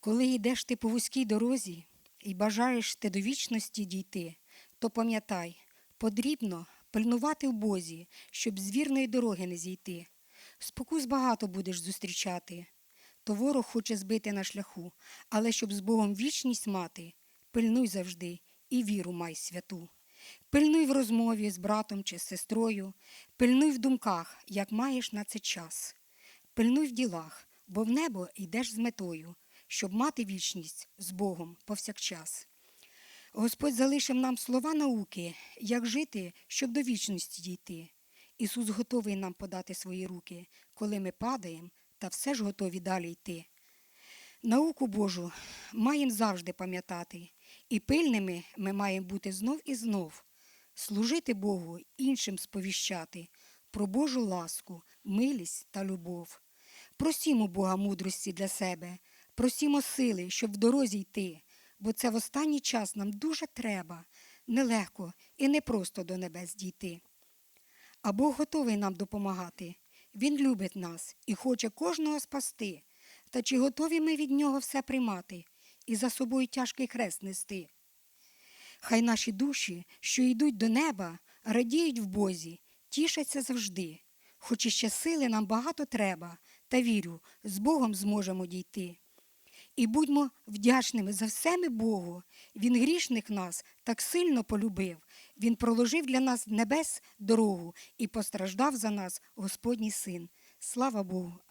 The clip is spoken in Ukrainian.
Коли йдеш ти по вузькій дорозі і бажаєш ти до вічності дійти, то пам'ятай, потрібно пильнувати в Бозі, щоб з вірної дороги не зійти. Спокус багато будеш зустрічати, то ворог хоче збити на шляху, але щоб з Богом вічність мати, пильнуй завжди і віру май святу. Пильнуй в розмові з братом чи з сестрою, пильнуй в думках, як маєш на це час. Пильнуй в ділах, бо в небо йдеш з метою, щоб мати вічність з Богом повсякчас. Господь залишив нам слова науки, як жити, щоб до вічності дійти. Ісус готовий нам подати свої руки, коли ми падаємо, та все ж готові далі йти. Науку Божу маємо завжди пам'ятати, і пильними ми маємо бути знов і знов, служити Богу, іншим сповіщати про Божу ласку, милість та любов. Просімо Бога мудрості для себе, просімо сили, щоб в дорозі йти, бо це в останній час нам дуже треба, нелегко і непросто до небес дійти. А Бог готовий нам допомагати. Він любить нас і хоче кожного спасти. Та чи готові ми від нього все приймати і за собою тяжкий хрест нести? Хай наші душі, що йдуть до неба, радіють в Бозі, тішаться завжди. Хоч іще сили нам багато треба, та вірю, з Богом зможемо дійти. І будьмо вдячними за все ми Богу. Він грішних нас так сильно полюбив. Він проложив для нас небес дорогу і постраждав за нас Господній син. Слава Богу.